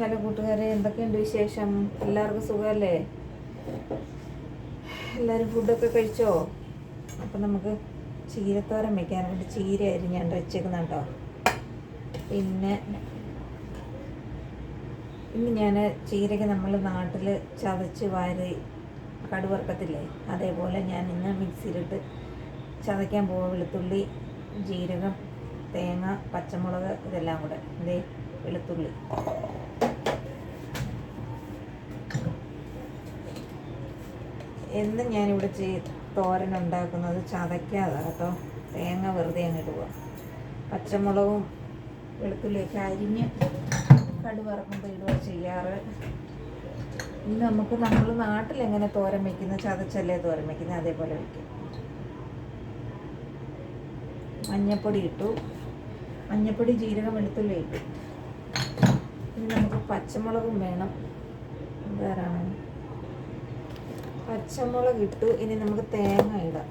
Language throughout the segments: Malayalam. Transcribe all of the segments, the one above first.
ഹലോ കൂട്ടുകാരെ എന്തൊക്കെയുണ്ട് വിശേഷം? എല്ലാവർക്കും സുഖമല്ലേ? എല്ലാവരും ഫുഡൊക്കെ കഴിച്ചോ? അപ്പം നമുക്ക് ചീരത്തോരൻ വയ്ക്കാൻ വേണ്ടി ചീര അരിഞ്ഞാണ്ട് വെച്ചേക്കുന്ന കേട്ടോ പിന്നെ ഇന്ന് ഞാൻ ചീരയ്ക്ക് നമ്മൾ നാട്ടിൽ ചതച്ച് വാരി കടുവറക്കത്തില്ലേ അതേപോലെ ഞാൻ ഇന്ന് മിക്സിയിലിട്ട് ചതയ്ക്കാൻ പോകുക വെളുത്തുള്ളി ജീരകം തേങ്ങ പച്ചമുളക് ഇതെല്ലാം കൂടെ. ഇതേ വെളുത്തുള്ളി. എന്നും ഞാനിവിടെ ചെയ് തോരൻ ഉണ്ടാക്കുന്നത് ചതയ്ക്കാതെ കേട്ടോ തേങ്ങ വെറുതെ അങ്ങോട്ട് പോവാം. പച്ചമുളകും വെളുത്തുള്ളിയൊക്കെ അരിഞ്ഞ് കടുവറക്കുമ്പോൾ ഇടുക ചെയ്യാറ്. ഇന്ന് നമുക്ക് നമ്മൾ നാട്ടിൽ എങ്ങനെ തോരൻ വെക്കുന്നത്? ചതച്ചല്ലേ തോരൻ വയ്ക്കുന്നത് അതേപോലെ വയ്ക്കും മഞ്ഞപ്പൊടി ഇട്ടു. മഞ്ഞപ്പൊടി ജീരകം വെളുത്തുള്ളി ഇട്ടു. ഇനി നമുക്ക് പച്ചമുളകും വേണം. വേറാണ് പച്ചമുളക് ഇട്ടു. ഇനി നമുക്ക് തേങ്ങ ഇടാം.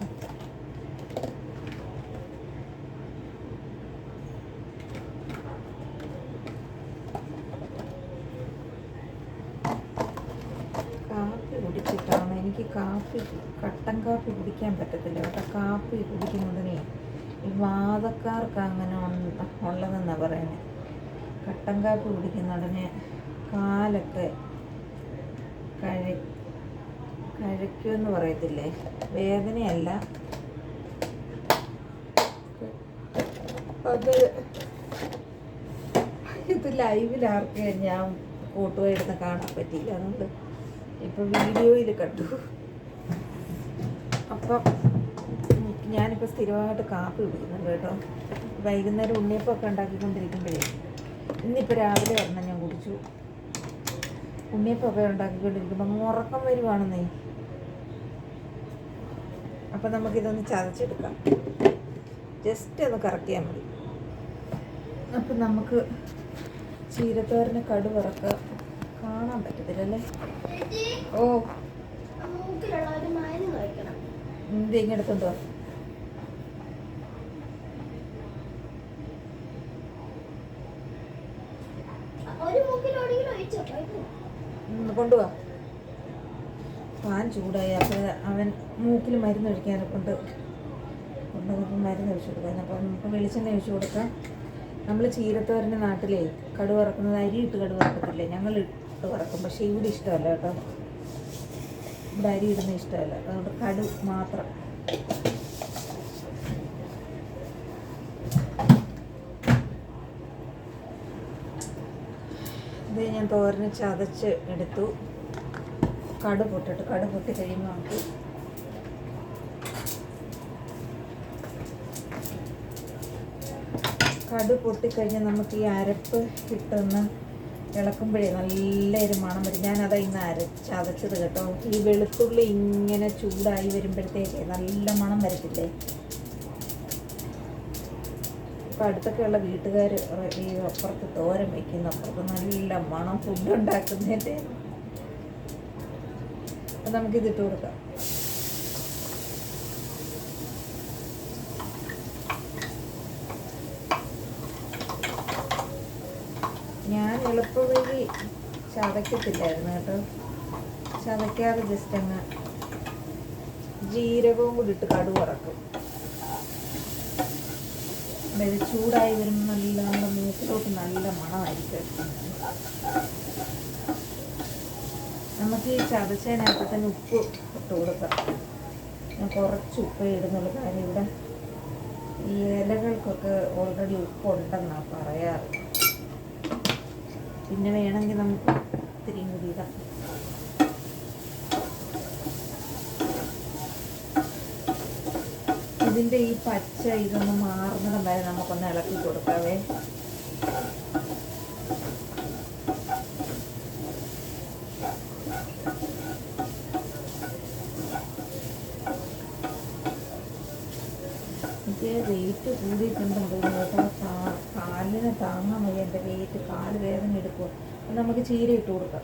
കാപ്പി കുടിച്ചിട്ടാണ്. എനിക്ക് കാപ്പി കട്ടൻ കാപ്പി കുടിക്കാൻ പറ്റത്തില്ല കേട്ടോ. കാപ്പി കുടിക്കുന്നതിനെ ഈ വാദക്കാർക്ക് അങ്ങനെ ഉള്ളതെന്നാണ് പറയുന്നത് കട്ടൻ കാപ്പി കുടിക്കുന്ന ഉടനെ കാലൊക്കെ കഴ കഴിക്കുമെന്ന് പറയത്തില്ലേ? വേദനയല്ല. അത് ഇത് ലൈവിൽ ആർക്ക് ഞാൻ കൂട്ടുപോയിരുന്ന് കാണാൻ പറ്റിയില്ല അതുകൊണ്ട് ഇപ്പം വീഡിയോയിൽ കണ്ടു. അപ്പം ഞാനിപ്പോൾ സ്ഥിരമായിട്ട് കാപ്പി കുടിക്കുന്നുണ്ട് കേട്ടോ. വൈകുന്നേരം ഉണ്ണിയപ്പമൊക്കെ ഉണ്ടാക്കിക്കൊണ്ടിരിക്കുമ്പോഴേ. ഇന്നിപ്പോൾ രാവിലെ ഒരെണ്ണം ഞാൻ കുടിച്ചു. ഉണ്ണിയപ്പമൊക്കെ ഉണ്ടാക്കിക്കൊണ്ടിരിക്കുമ്പോൾ ഉറക്കം വരുവാണെന്നേ. അപ്പം നമുക്കിതൊന്ന് ചതച്ചെടുക്കാം. ജസ്റ്റ് ഒന്ന് കറക്കിയാൽ മതി. അപ്പം നമുക്ക് ചീരത്തോരന് കടുവറക്ക കാണാൻ പറ്റത്തില്ലല്ലേ ഓ. എന്തെങ്കിലും ഒരു കൊണ്ടുപോവാ പാൻ ചൂടായി അപ്പോൾ അവൻ മൂക്കിൽ മരുന്ന് ഒഴിക്കാൻ കൊണ്ട് കൊണ്ടുവന്നപ്പോൾ മരുന്ന് ഒഴിച്ചു കൊടുക്കാൻ അപ്പം നമുക്ക് വെളിച്ചെണ്ണ ഒഴിച്ചു കൊടുക്കാം. നമ്മൾ ചീരത്തോരന്റെ നാട്ടിലേ കടുവ വറക്കുന്നത് അരി ഇട്ട് കടുവ വറക്കത്തില്ലേ? ഞങ്ങൾ ഇട്ട് വറക്കും. പക്ഷേ ഇവിടെ ഇഷ്ടമല്ല കേട്ടോ. ഇവിടെ അരി ഇടുന്ന ഇഷ്ടമല്ല. അതുകൊണ്ട് കടു മാത്രം. ഞാൻ തോരന് ചതച്ച് എടുത്തു. കടു പൊട്ടിട്ട്. കടു പൊട്ടി കഴിയുമ്പോൾ നമുക്ക് കടു പൊട്ടിക്കഴിഞ്ഞാൽ നമുക്ക് ഈ അരപ്പ് കിട്ടുന്ന ഇളക്കുമ്പോഴേ നല്ലൊരു മണം വരും. ഞാനതാ ഇന്ന് അര ചതച്ചത് കേട്ടോ. ഈ വെളുത്തുള്ളി ഇങ്ങനെ ചൂടായി വരുമ്പോഴത്തേക്ക് നല്ല മണം വരത്തില്ലേ? ഇപ്പം അടുത്തൊക്കെയുള്ള വീട്ടുകാർ ഈ അപ്പുറത്ത് തോരൻ വയ്ക്കുന്ന അപ്പുറത്ത് നല്ല മണം ഫുഡ് ഉണ്ടാക്കുന്നതിന്റെ അപ്പം നമുക്കിത് ഇട്ട് കൊടുക്കാം. ഞാൻ എളുപ്പവഴി ചതയ്ക്കത്തില്ലായിരുന്നു കേട്ടോ. ചതയ്ക്കാതെ ജസ്റ്റ് അങ്ങ് ജീരകവും കൂടി ഇട്ട് കടുക് അതായത് ചൂടായി വരുമ്പോൾ നല്ല നമ്മുടെ മൂക്കിലോട്ട് നല്ല മണമായിരിക്കും. നമുക്ക് ഈ ചതച്ചതിനകത്ത് തന്നെ ഉപ്പ് ഇട്ട് കൊടുക്കാം. ഞാൻ കുറച്ച് ഉപ്പ് ഇടുന്നുള്ള കാര്യം ഇവിടെ ഈ ഇലകൾക്കൊക്കെ ഓൾറെഡി ഉപ്പ് ഉപ്പുണ്ടെന്നാണ് പറയാറ്. പിന്നെ വേണമെങ്കിൽ നമുക്ക് ഇത്തിരിയും കൂടി ഇടാം. ഇതിന്റെ ഈ പച്ച ഇതൊന്ന് മാറുന്നിടം വരെ നമുക്കൊന്ന് ഇളക്കി കൊടുക്കാവേ. എനിക്ക് വെയിറ്റ് കൂടിയിട്ടുണ്ടെന്ന് കേട്ടോ കാലിന് താങ്ങാൻ വയ്യ. എന്റെ വെയിറ്റ് കാൽ വേദന എടുക്കും നമുക്ക് ചീര ഇട്ട് കൊടുക്കാം.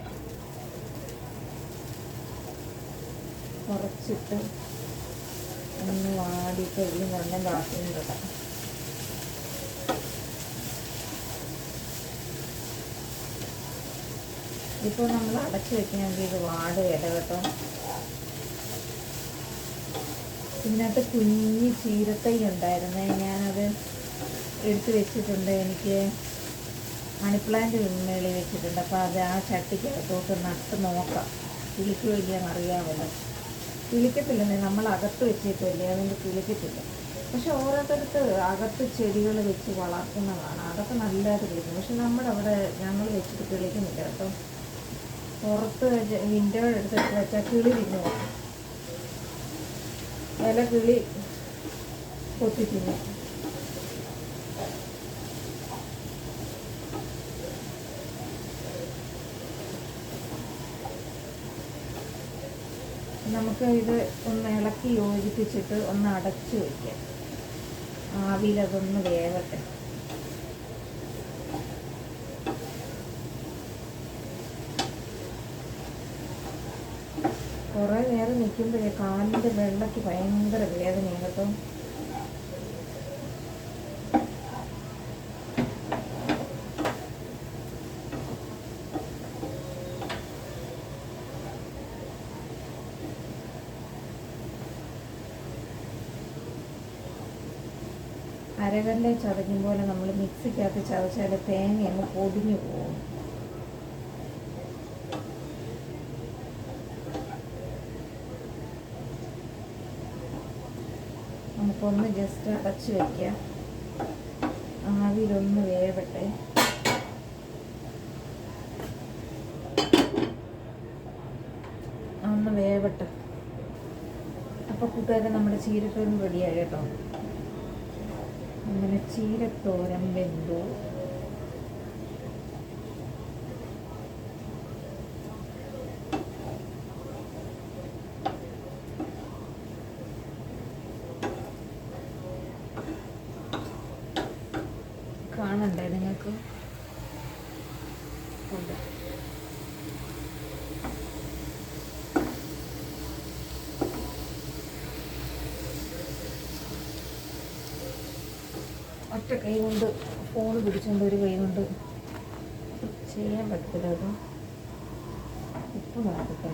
കുറച്ചിട്ട് ഒന്ന് വാടിയിട്ട് ഈ നല്ല ബാക്കിയും ഇടാം ഇപ്പോൾ നമ്മൾ അടച്ച് വെക്കണമെങ്കിൽ ഇത് വാടുകയില്ല കേട്ടോ. ഇതിനകത്ത് കുഞ്ഞ് ചീരത്തൈ ഉണ്ടായിരുന്നേ. ഞാനത് എടുത്ത് വെച്ചിട്ടുണ്ട്. എനിക്ക് മണിപ്ലാന്റ് മേളിൽ വെച്ചിട്ടുണ്ട്. അപ്പോൾ അത് ആ ചട്ടിക്കകത്തോട്ട് നട്ട് നോക്കാം. കിളിക്കുമോ അറിയാമല്ലോ കിളിക്കത്തില്ലെന്നേ നമ്മൾ അകത്ത് വെച്ചിട്ടില്ലേ അതുകൊണ്ട് കിളിക്കത്തില്ല. പക്ഷെ ഓരോരുത്തരത്ത് അകത്ത് ചെടികൾ വെച്ച് വളർത്തുന്നതാണ് അതൊക്കെ നല്ലതായിട്ട് കിളിക്കും. പക്ഷെ നമ്മുടെ അവിടെ ഞങ്ങൾ വെച്ചിട്ട് കിളിക്കുന്നില്ല. കേട്ടോ പുറത്ത് വിൻഡോ എടുത്തിട്ട് വെച്ചാൽ കിളി തിന്നു ഇല കിളി കൊത്തി തിന്നു നമുക്ക് ഇത് ഒന്ന് ഇളക്കി യോജിപ്പിച്ചിട്ട് ഒന്ന് അടച്ചു വയ്ക്കാം ആവിയിലതൊന്ന് വേവട്ടെ. കുറേ നേരം നിൽക്കുമ്പോഴേ കാലിന്റെ വെള്ളയ്ക്ക് ഭയങ്കര വേദനയാണ് കേട്ടോ. അരകല്ലെ ചതയ്ക്കും പോലെ നമ്മൾ മിക്സിക്കകത്ത് ചതച്ചാൽ തേങ്ങ അങ്ങ് പൊടിഞ്ഞു പോകും. നമുക്കൊന്ന് ജസ്റ്റ് അടച്ചു വയ്ക്കാം ആവിയിലൊന്ന് വേവട്ടെ. ഒന്ന് വേവട്ടെ. അപ്പോൾ കൂട്ടുകാരെ നമ്മുടെ ചീരക്കൊന്ന് റെഡിയായി കേട്ടോ. അങ്ങനെ ചീരത്തോരൻ വെന്തു. ഒറ്റ കൈ കൊണ്ട് ഫോൺ പിടിച്ചുകൊണ്ട് ഒരു കൈ കൊണ്ട് ചെയ്യാൻ പറ്റത്തില്ല അത് ഉപ്പ് നടക്കട്ടെ.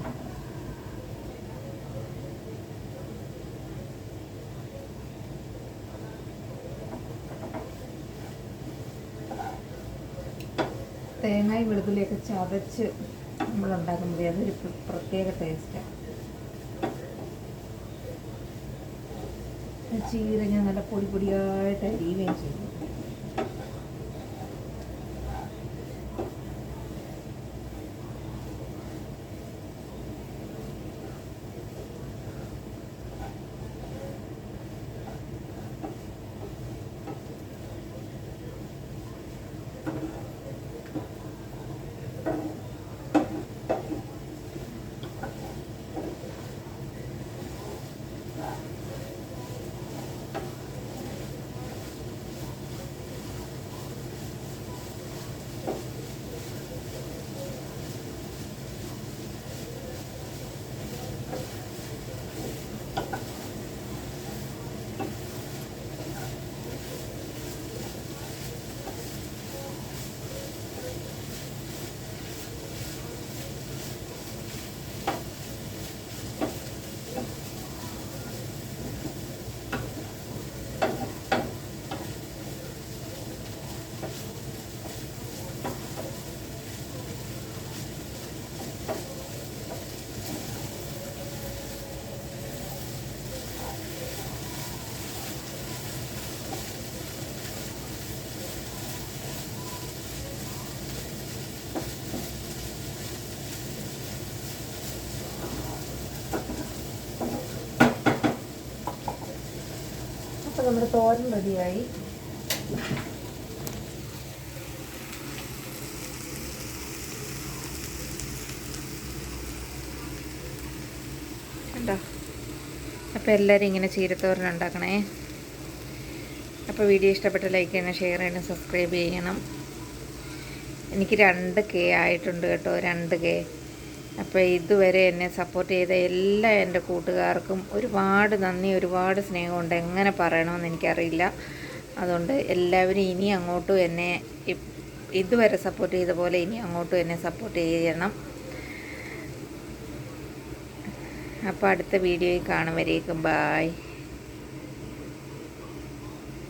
തേങ്ങായും വെളുത്തുള്ളിയൊക്കെ ചതച്ച് നമ്മൾ ഉണ്ടാക്കുമ്പോൾ അതൊരു പ്ര- പ്രത്യേക ടേസ്റ്റാണ് ചീര ഞാൻ നല്ല പൊടി പൊടിയായിട്ട് അരിയുകയും ചെയ്യും അപ്പോൾ നമ്മുടെ തോരൻ റെഡിയായി. കണ്ടോ? അപ്പോൾ എല്ലാവരും ഇങ്ങനെ ചീരത്തോരൻ ഉണ്ടാക്കണേ. അപ്പോൾ വീഡിയോ ഇഷ്ടപ്പെട്ട ലൈക്ക് ചെയ്യണം ഷെയർ ചെയ്യണം സബ്സ്ക്രൈബ് ചെയ്യണം. എനിക്ക് രണ്ട് കെ ആയിട്ടുണ്ട് കേട്ടോ രണ്ട് കെ അപ്പോൾ ഇതുവരെ എന്നെ സപ്പോർട്ട് ചെയ്ത എല്ലാ എന്റെ കൂട്ടുകാർക്കും ഒരുപാട് നന്ദി ഒരുപാട് സ്നേഹമുണ്ട്. എങ്ങനെ പറയണമെന്ന് എനിക്കറിയില്ല. അതുകൊണ്ട് എല്ലാവരും ഇനി അങ്ങോട്ടും എന്നെ ഇതുവരെ സപ്പോർട്ട് ചെയ്ത പോലെ ഇനി അങ്ങോട്ടും എന്നെ സപ്പോർട്ട് ചെയ്യണം. അപ്പോൾ അടുത്ത വീഡിയോയിൽ കാണും വരേക്കും. ബായ്